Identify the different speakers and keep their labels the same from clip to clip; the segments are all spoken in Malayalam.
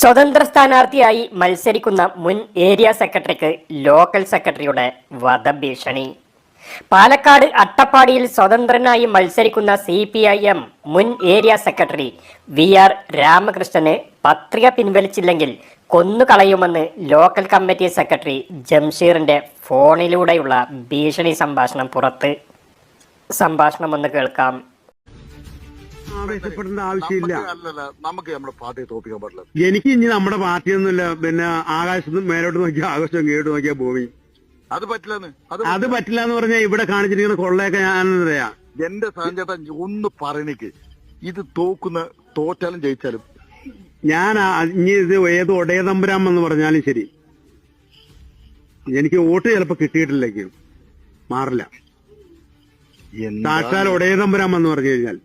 Speaker 1: സ്വതന്ത്ര സ്ഥാനാർത്ഥിയായി മത്സരിക്കുന്ന മുൻ ഏരിയ സെക്രട്ടറിക്ക് ലോക്കൽ സെക്രട്ടറിയുടെ വധഭീഷണി. പാലക്കാട് അട്ടപ്പാടിയിൽ സ്വതന്ത്രനായി മത്സരിക്കുന്ന സി പി ഐ എം മുൻ ഏരിയ സെക്രട്ടറി വി ആർ രാമകൃഷ്ണന് പത്രിക പിൻവലിച്ചില്ലെങ്കിൽ കൊന്നുകളയുമെന്ന് ലോക്കൽ കമ്മിറ്റി സെക്രട്ടറി ജംഷീറിന്റെ ഫോണിലൂടെയുള്ള ഭീഷണി സംഭാഷണം പുറത്ത്. സംഭാഷണം ഒന്ന് കേൾക്കാം.
Speaker 2: ആവേശപ്പെടേണ്ട ആവശ്യമില്ല.
Speaker 3: അല്ലല്ല നമുക്ക് നമ്മുടെ പാർട്ടിയെ തോപ്പിക്കാൻ പാടില്ല.
Speaker 2: എനിക്ക് ഇനി നമ്മുടെ പാർട്ടിയൊന്നുമില്ല പിന്നെ ആകാശത്ത് മേലോട്ട് നോക്കിയാൽ ആകാശം കീഴോട്ട് നോക്കിയാൽ ഭൂമി.
Speaker 3: അത് പറ്റില്ലെന്ന്. അത്
Speaker 2: പറ്റില്ല. എന്ന് പറഞ്ഞാൽ ഇവിടെ കാണിച്ചിരിക്കുന്ന കൊള്ളയൊക്കെ ഞാൻ പറയാ?
Speaker 3: എന്റെ സാഞ്ചേട്ടൻ ഒന്ന് പറയണിക്ക്. ഇത് തോക്കുന്ന തോറ്റാലും ജയിച്ചാലും.
Speaker 2: ഞാൻ ഇനി ഇത് ഏത് ഒടയതമ്പുരാം എന്ന് പറഞ്ഞാലും ശരി. എനിക്ക് വോട്ട് ചിലപ്പോ കിട്ടിയിട്ടില്ലെങ്കിലും മാറില്ല. സാക്ഷാൽ ഒടയതമ്പുരാം എന്ന് പറഞ്ഞു കഴിഞ്ഞാൽ.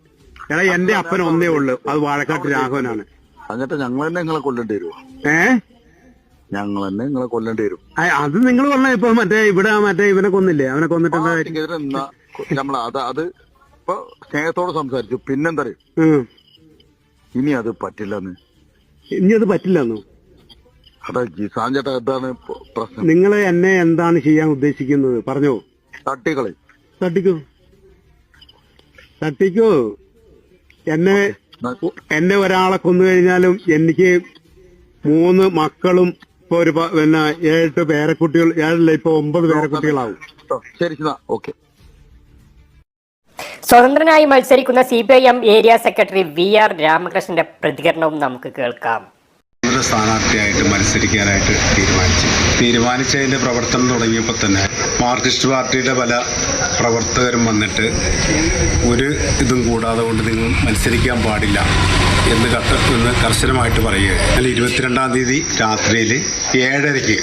Speaker 2: എടാ എന്റെ അപ്പൻ ഒന്നേ ഉള്ളു. അത് വാഴക്കാട്ട് രാഘവനാണ്.
Speaker 3: എന്നിട്ട് ഞങ്ങൾ തന്നെ നിങ്ങളെ കൊല്ലേണ്ടി വരുമോ
Speaker 2: ഏ?
Speaker 3: ഞങ്ങൾ തന്നെ നിങ്ങളെ കൊല്ലേണ്ടി വരും.
Speaker 2: അത് നിങ്ങൾ പറഞ്ഞ ഇപ്പൊ മറ്റേ ഇവിടെ മറ്റേ ഇവനെ കൊന്നില്ലേ? അവനെ കൊന്നിട്ട് എന്താ
Speaker 3: നമ്മൾ അത് അത് ഇപ്പൊ സ്നേഹത്തോടെ സംസാരിച്ചു. പിന്നെന്താ അറിയോ? ഇനി അത് പറ്റില്ലെന്ന്.
Speaker 2: ഇനി അത് പറ്റില്ലെന്നോ?
Speaker 3: അതാ എന്താണ് പ്രശ്നം?
Speaker 2: നിങ്ങൾ എന്നെ എന്താണ് ചെയ്യാൻ ഉദ്ദേശിക്കുന്നത്? പറഞ്ഞോ.
Speaker 3: തട്ടിക്കളെ.
Speaker 2: തട്ടിക്കോ. തട്ടിക്കോ. എന്നെ എന്നെ ഒരാളെ കൊന്നു കഴിഞ്ഞാലും എനിക്ക് മൂന്ന് മക്കളും ഇപ്പൊ ഒരു പിന്നെ ഏഴെട്ട് പേരക്കുട്ടികൾ ഏഴല്ല ഇപ്പൊ ഒമ്പത് പേരക്കുട്ടികളാവും.
Speaker 3: ശരി ഓക്കെ.
Speaker 1: സ്വതന്ത്രനായി മത്സരിക്കുന്ന C P I M area secretary V R രാമകൃഷ്ണന്റെ പ്രതികരണവും നമുക്ക് കേൾക്കാം.
Speaker 4: സ്വതന്ത്ര സ്ഥാനാർത്ഥിയായിട്ട് മത്സരിക്കാനായിട്ട് തീരുമാനിച്ചു. തീരുമാനിച്ചതിന്റെ പ്രവർത്തനം തുടങ്ങിയപ്പോൾ തന്നെ മാർക്സിസ്റ്റ് പാർട്ടിയുടെ പല പ്രവർത്തകരും വന്നിട്ട് ഒരു ഇതും കൂടാതെ കൊണ്ട് നിങ്ങൾ മത്സരിക്കാൻ പാടില്ല എന്ന് കത്ത് എന്ന് കർശനമായിട്ട് പറയുക അതിൽ ഇരുപത്തിരണ്ടാം തീയതി രാത്രിയിൽ ഏഴരയ്ക്ക്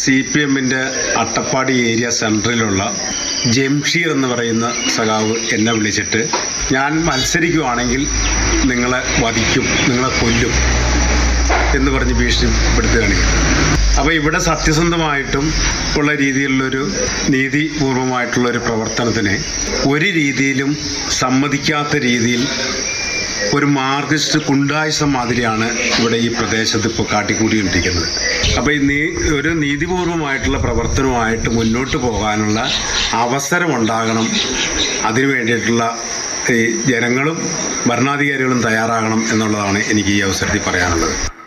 Speaker 4: സി പി എമ്മിന്റെ അട്ടപ്പാടി ഏരിയ സെൻട്രലിലുള്ള ജംഷീർ എന്ന് പറയുന്ന സഖാവ് എന്നെ വിളിച്ചിട്ട് ഞാൻ മത്സരിക്കുവാണെങ്കിൽ നിങ്ങളെ വധിക്കും നിങ്ങളെ കൊല്ലും. എന്ന് പറഞ്ഞ് ഭീഷണിപ്പെടുത്തുകയാണ് അപ്പോൾ ഇവിടെ സത്യസന്ധമായിട്ടും ഉള്ള രീതിയിലുള്ളൊരു നീതിപൂർവമായിട്ടുള്ള ഒരു പ്രവർത്തനത്തിന് ഒരു രീതിയിലും സമ്മതിക്കാത്ത രീതിയിൽ ഒരു മാർക്സിസ്റ്റ് കുണ്ടായിസം മാതിരിയാണ് ഇവിടെ ഈ പ്രദേശത്ത് ഇപ്പോൾ കാട്ടിക്കൂടിയിട്ടിരിക്കുന്നത് അപ്പോൾ ഈ ഒരു നീതിപൂർവമായിട്ടുള്ള പ്രവർത്തനവുമായിട്ട് മുന്നോട്ട് പോകാനുള്ള അവസരമുണ്ടാകണം. അതിനു വേണ്ടിയിട്ടുള്ള ഈ ജനങ്ങളും ഭരണാധികാരികളും തയ്യാറാകണം എന്നുള്ളതാണ് എനിക്ക് ഈ അവസരത്തിൽ പറയാനുള്ളത്.